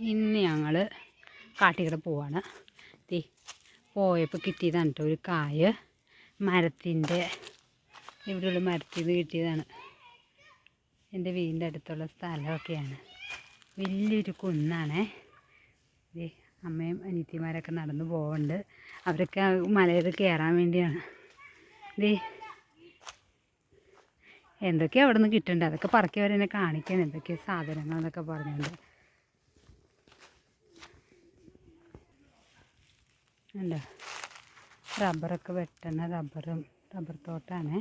ഇന്ന് ഞങ്ങൾ കാട്ടിക്കൂടെ പോവാണ്. തീ പോയപ്പോൾ കിട്ടിയതാണ് കേട്ടോ ഒരു കായ്. മരത്തിന്റെ ഇവിടെയുള്ള മരത്തിൽ നിന്ന് കിട്ടിയതാണ്. എന്റെ വീടിന്റെ അടുത്തുള്ള സ്ഥലമൊക്കെയാണ്. വലിയൊരു കുന്നാണേ. ദേ അമ്മയും അനിയത്തിമാരൊക്കെ നടന്നു പോകുന്നുണ്ട് അവരൊക്കെ മലയിൽ കയറാൻ വേണ്ടിയാണ്. ദേ എന്തൊക്കെയാണ് അവിടെ നിന്ന് കിട്ടുന്നുണ്ട് അതൊക്കെ പറക്കി അവരെന്നെ കാണിക്കാൻ എന്തൊക്കെയാണ് സാധനങ്ങൾ എന്നൊക്കെ പറഞ്ഞുകൊണ്ട് ഉണ്ടോ റബ്ബറൊക്കെ വെട്ടണ റബ്ബറും റബ്ബർ തോട്ടാണേ.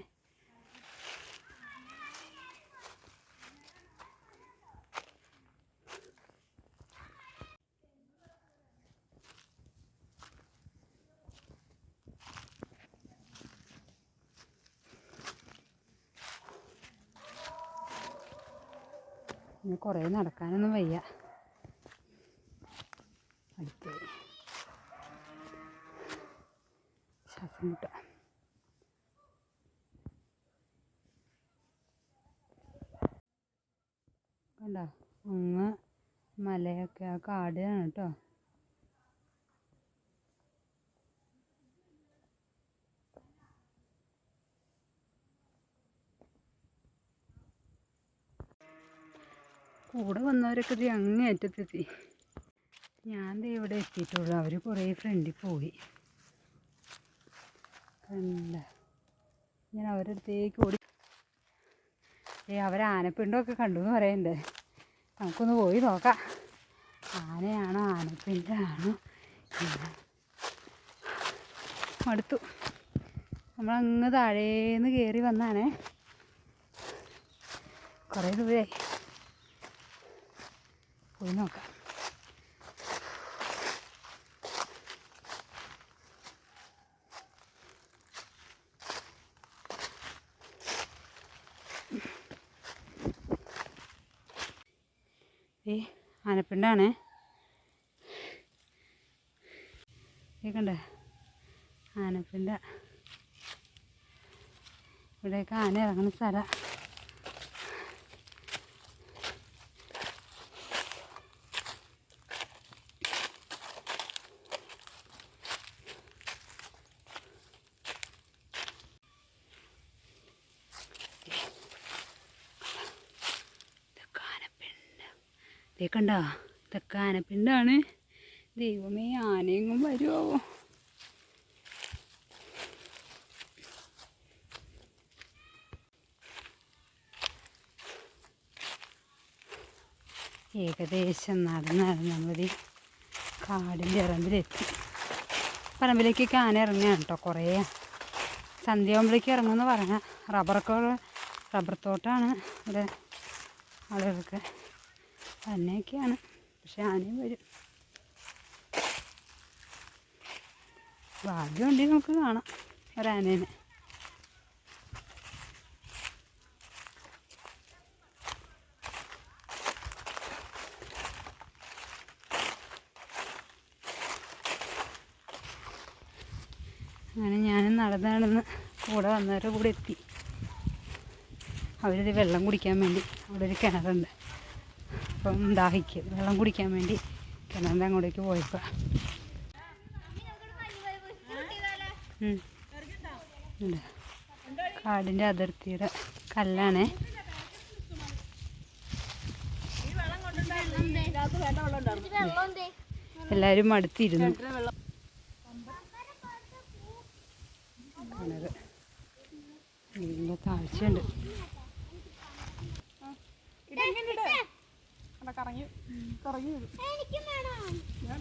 കുറേ നടക്കാനൊന്നും വയ്യ. ശ്വാസം മുട്ട കണ്ടോ? അങ്ങ് മലയൊക്കെ ആ കാടാണ് കേട്ടോ. കൂടെ വന്നവരൊക്കെ ഇത് അങ്ങേ അറ്റത്തെത്തി ഞാൻ ഇവിടെ എത്തിയിട്ടുള്ളൂ. അവർ കുറേ ഫ്രണ്ടിൽ പോയി. കണ്ട. ഞാൻ അവരുടെ അടുത്തേക്ക് ഓടി. ഏ അവരാനപ്പിണ്ടൊക്കെ കണ്ടു എന്ന് പറയണ്ടേ. നമുക്കൊന്ന് പോയി നോക്കാം. ആനയാണോ ആനപ്പിണ്ടാണോ. മടുത്തു. നമ്മളങ്ങ് താഴേന്ന് കയറി വന്നാണേ. കുറേ ദൂരെ പോയി നോക്കാം. ഏ ആനപ്പിണ്ടാണേ. ഈ കണ്ടേ? ആനപ്പിണ്ട. ഇവിടെയൊക്കെ ആന ഇറങ്ങുന്ന സ്ഥലം. ദേ കണ്ടോ ഇതൊക്കെ ആനപ്പിണ്ടാണ്. ദൈവമേ ആനയെങ്ങും വരുമോ ഏകദേശം നടന്ന് നമ്മളീ കാടിന്റെ ഇറമ്പിലെത്തി പറമ്പിലേക്കൊക്കെ ആന ഇറങ്ങുകയാണ് കേട്ടോ കുറേ. സന്ധ്യാകുമ്പോഴേക്ക് ഇറങ്ങുമെന്ന് പറഞ്ഞ. റബ്ബറൊക്കെ റബ്ബർ തോട്ടമാണ് ഇവിടെ ആളുകൾക്ക്. തന്നെയൊക്കെയാണ് പക്ഷെ ആനയും വരും. ഭാഗ്യമുണ്ടെങ്കിൽ നമുക്ക് കാണാം ഒരാനേനെ. അങ്ങനെ ഞാനും നടന്ന് നടന്ന് കൂടെ വന്നവരുടെ കൂടെ എത്തി. അവരിത് വെള്ളം കുടിക്കാൻ വേണ്ടി അവിടെ ഒരു കിണറുണ്ട്. അപ്പം ദാഹിക്കും. വെള്ളം കുടിക്കാൻ വേണ്ടി കിണറിന്റെ അങ്ങോട്ടേക്ക് പോയപ്പോൾ കാടിന്റെ അതിർത്തിയുടെ കല്ലാണേ. എല്ലാവരും മടുത്തിരുന്നു. ഇതിന്റെ താഴ്ചയുണ്ട്. കറങ്ങി കറങ്ങി ഞാൻ